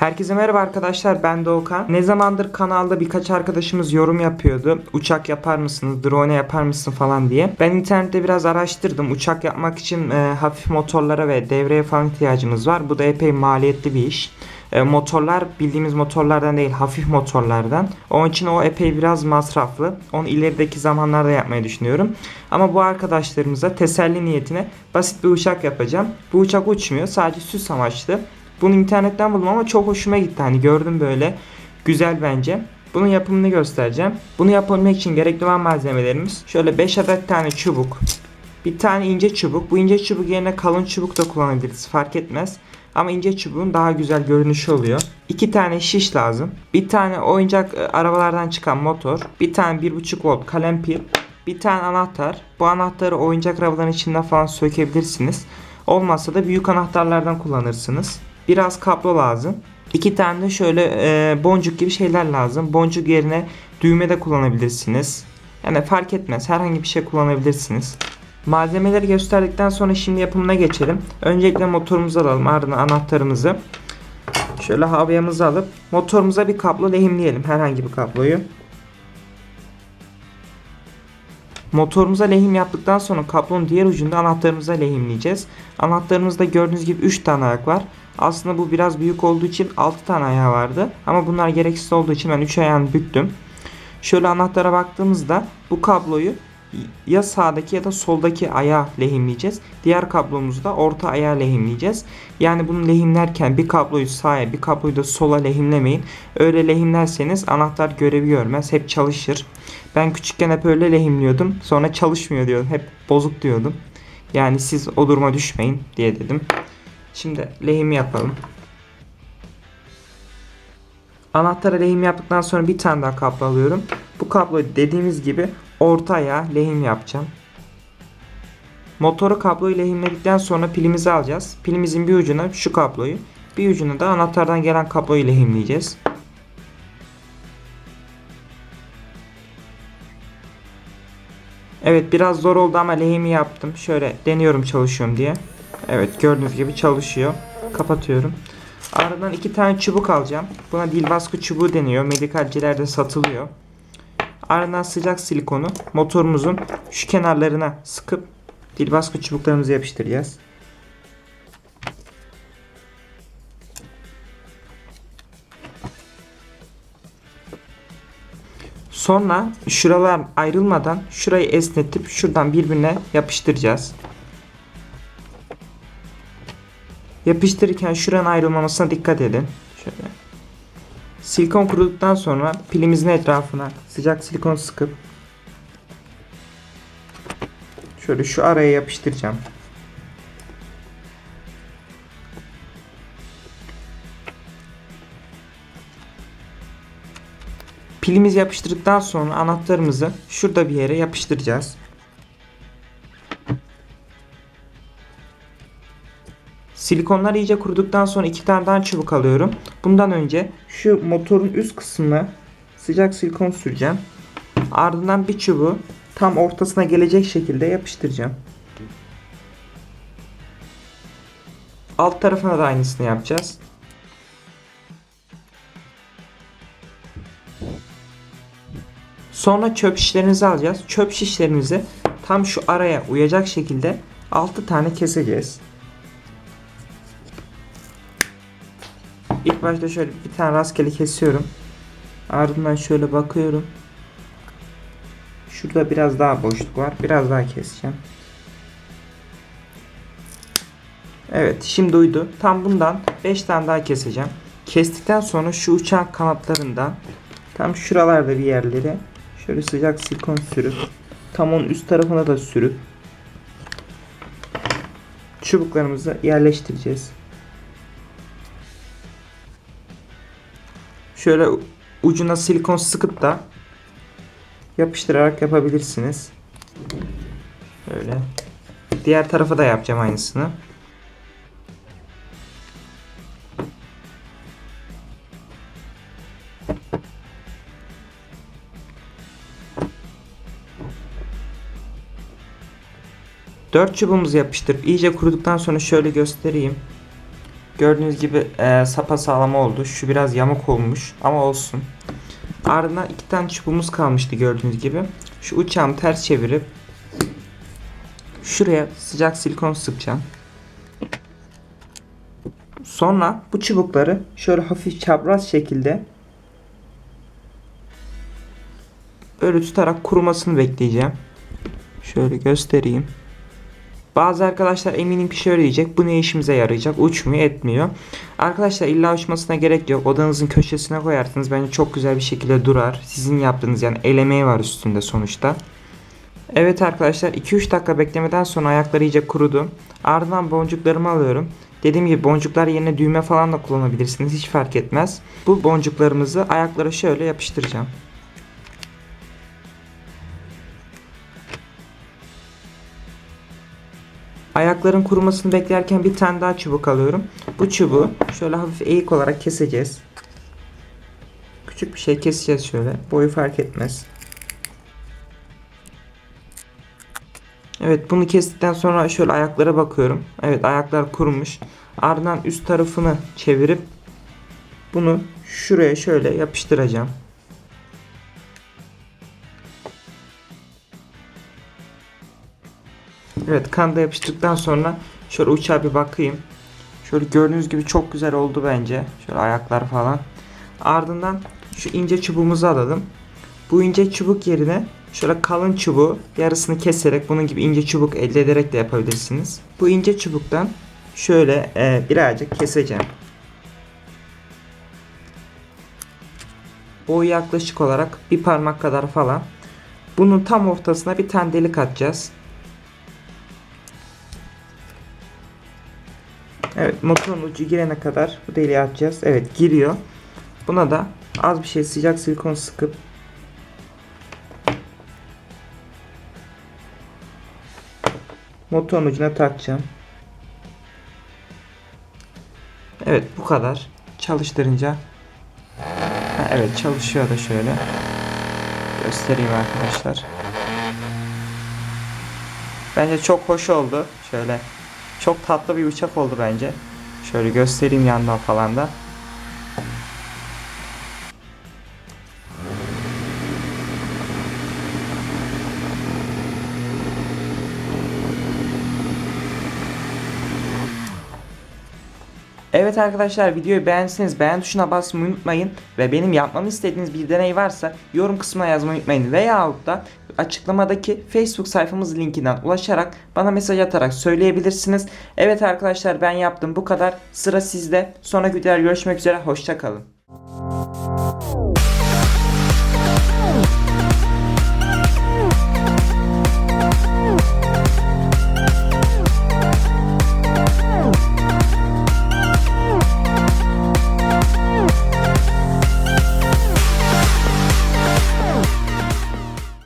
Herkese merhaba arkadaşlar ben Doğukan. Ne zamandır kanalda birkaç arkadaşımız yorum yapıyordu. Uçak yapar mısınız, drone yapar mısın falan diye. Ben internette biraz araştırdım. Uçak yapmak için e, hafif motorlara ve devreye falan ihtiyacımız var. Bu da epey maliyetli bir iş. E, motorlar bildiğimiz motorlardan değil hafif motorlardan. Onun için o epey biraz masraflı. Onu ilerideki zamanlarda yapmayı düşünüyorum. Ama bu arkadaşlarımıza teselli niyetine basit bir uçak yapacağım. Bu uçak uçmuyor sadece süs amaçlı. Bunu internetten buldum ama çok hoşuma gitti. Hani gördüm böyle. Güzel bence. Bunun yapımını göstereceğim. Bunu yapabilmek için gerekli olan malzemelerimiz şöyle 5 adet tane çubuk. Bir tane ince çubuk. Bu ince çubuk yerine kalın çubuk da kullanabiliriz. Fark etmez. Ama ince çubuğun daha güzel görünüşü oluyor. İki tane şiş lazım. Bir tane oyuncak e, arabalardan çıkan motor. Bir tane 1.5 volt kalem pil. Bir tane anahtar. Bu anahtarı oyuncak arabaların içinden falan sökebilirsiniz. Olmazsa da büyük anahtarlardan kullanırsınız. Biraz kablo lazım. İki tane de şöyle e, boncuk gibi şeyler lazım. Boncuk yerine düğme de kullanabilirsiniz. Yani fark etmez. Herhangi bir şey kullanabilirsiniz. Malzemeleri gösterdikten sonra şimdi yapımına geçelim. Öncelikle motorumuzu alalım. Ardından anahtarımızı. Şöyle havyamızı alıp motorumuza bir kablo lehimleyelim. Herhangi bir kabloyu. Motorumuza lehim yaptıktan sonra kablonun diğer ucunda anahtarımıza lehimleyeceğiz. Anahtarımızda gördüğünüz gibi 3 tane ayak var. Aslında bu biraz büyük olduğu için 6 tane ayağı vardı. Ama bunlar gereksiz olduğu için ben 3 ayağını büktüm. Şöyle anahtara baktığımızda bu kabloyu ya sağdaki ya da soldaki ayağa lehimleyeceğiz. Diğer kablomuzu da orta ayağa lehimleyeceğiz. Yani bunu lehimlerken bir kabloyu sağa bir kabloyu da sola lehimlemeyin. Öyle lehimlerseniz anahtar görevi görmez. Hep çalışır. Ben küçükken hep öyle lehimliyordum. Sonra çalışmıyor diyordum. Hep bozuk diyordum. Yani siz o duruma düşmeyin diye dedim. Şimdi lehimi yapalım. Anahtara lehim yaptıktan sonra bir tane daha kablo alıyorum. Bu kabloyu dediğimiz gibi ortaya lehim yapacağım. Motoru kabloyu lehimledikten sonra pilimizi alacağız. Pilimizin bir ucuna şu kabloyu, bir ucuna da anahtardan gelen kabloyu lehimleyeceğiz. Evet biraz zor oldu ama lehimi yaptım. Şöyle deniyorum çalışıyorum diye. Evet gördüğünüz gibi çalışıyor. Kapatıyorum. Ardından iki tane çubuk alacağım. Buna dil baskı çubuğu deniyor. Medikalcilerde satılıyor. Ardından sıcak silikonu motorumuzun şu kenarlarına sıkıp dil baskı çubuklarımızı yapıştıracağız. Sonra şuralar ayrılmadan şurayı esnetip şuradan birbirine yapıştıracağız. Yapıştırırken şuranın ayrılmamasına dikkat edin. Şöyle. Silikon kuruduktan sonra pilimizin etrafına sıcak silikon sıkıp şöyle şu araya yapıştıracağım. Pilimizi yapıştırdıktan sonra anahtarımızı şurada bir yere yapıştıracağız. Silikonlar iyice kuruduktan sonra iki tane daha çubuk alıyorum. Bundan önce şu motorun üst kısmına sıcak silikon süreceğim. Ardından bir çubuğu tam ortasına gelecek şekilde yapıştıracağım. Alt tarafına da aynısını yapacağız. Sonra çöp şişlerinizi alacağız. Çöp şişlerimizi tam şu araya uyacak şekilde 6 tane keseceğiz. İlk başta şöyle bir tane rastgele kesiyorum. Ardından şöyle bakıyorum. Şurada biraz daha boşluk var. Biraz daha keseceğim. Evet şimdi uydu. Tam bundan 5 tane daha keseceğim. Kestikten sonra şu uçak kanatlarından tam şuralarda bir yerleri şöyle sıcak silikon sürüp tam onun üst tarafına da sürüp çubuklarımızı yerleştireceğiz. Şöyle ucuna silikon sıkıp da yapıştırarak yapabilirsiniz. Böyle. Diğer tarafa da yapacağım aynısını. Dört çubuğumuzu yapıştırıp iyice kuruduktan sonra şöyle göstereyim. Gördüğünüz gibi e, sapa sağlam oldu. Şu biraz yamuk olmuş ama olsun. Ardından iki tane çubuğumuz kalmıştı gördüğünüz gibi. Şu uçağımı ters çevirip şuraya sıcak silikon sıkacağım. Sonra bu çubukları şöyle hafif çapraz şekilde böyle tutarak kurumasını bekleyeceğim. Şöyle göstereyim. Bazı arkadaşlar eminim ki şöyle diyecek. Bu ne işimize yarayacak? Uçmuyor etmiyor. Arkadaşlar illa uçmasına gerek yok. Odanızın köşesine koyarsınız. Bence çok güzel bir şekilde durar. Sizin yaptığınız yani el var üstünde sonuçta. Evet arkadaşlar 2-3 dakika beklemeden sonra ayakları iyice kurudu. Ardından boncuklarımı alıyorum. Dediğim gibi boncuklar yerine düğme falan da kullanabilirsiniz. Hiç fark etmez. Bu boncuklarımızı ayaklara şöyle yapıştıracağım. Ayakların kurumasını beklerken bir tane daha çubuk alıyorum. Bu çubuğu şöyle hafif eğik olarak keseceğiz. Küçük bir şey keseceğiz şöyle. Boyu fark etmez. Evet bunu kestikten sonra şöyle ayaklara bakıyorum. Evet ayaklar kurumuş. Ardından üst tarafını çevirip bunu şuraya şöyle yapıştıracağım. Evet kanda yapıştırdıktan sonra şöyle uçağa bir bakayım. Şöyle gördüğünüz gibi çok güzel oldu bence. Şöyle ayaklar falan. Ardından şu ince çubuğumuzu alalım. Bu ince çubuk yerine şöyle kalın çubuğu yarısını keserek bunun gibi ince çubuk elde ederek de yapabilirsiniz. Bu ince çubuktan şöyle e, birazcık keseceğim. Boyu yaklaşık olarak bir parmak kadar falan. Bunun tam ortasına bir tane delik atacağız. Motorun ucu girene kadar bu deliği atacağız. Evet giriyor. Buna da az bir şey sıcak silikon sıkıp motorun ucuna takacağım. Evet bu kadar. Çalıştırınca ha, evet çalışıyor da şöyle. Göstereyim arkadaşlar. Bence çok hoş oldu. Şöyle çok tatlı bir uçak oldu bence. Şöyle göstereyim yandan falan da. Evet arkadaşlar videoyu beğendiyseniz beğen tuşuna basmayı unutmayın ve benim yapmamı istediğiniz bir deney varsa yorum kısmına yazmayı unutmayın veyahut da açıklamadaki Facebook sayfamız linkinden ulaşarak bana mesaj atarak söyleyebilirsiniz. Evet arkadaşlar ben yaptım bu kadar sıra sizde sonraki videolar görüşmek üzere hoşçakalın.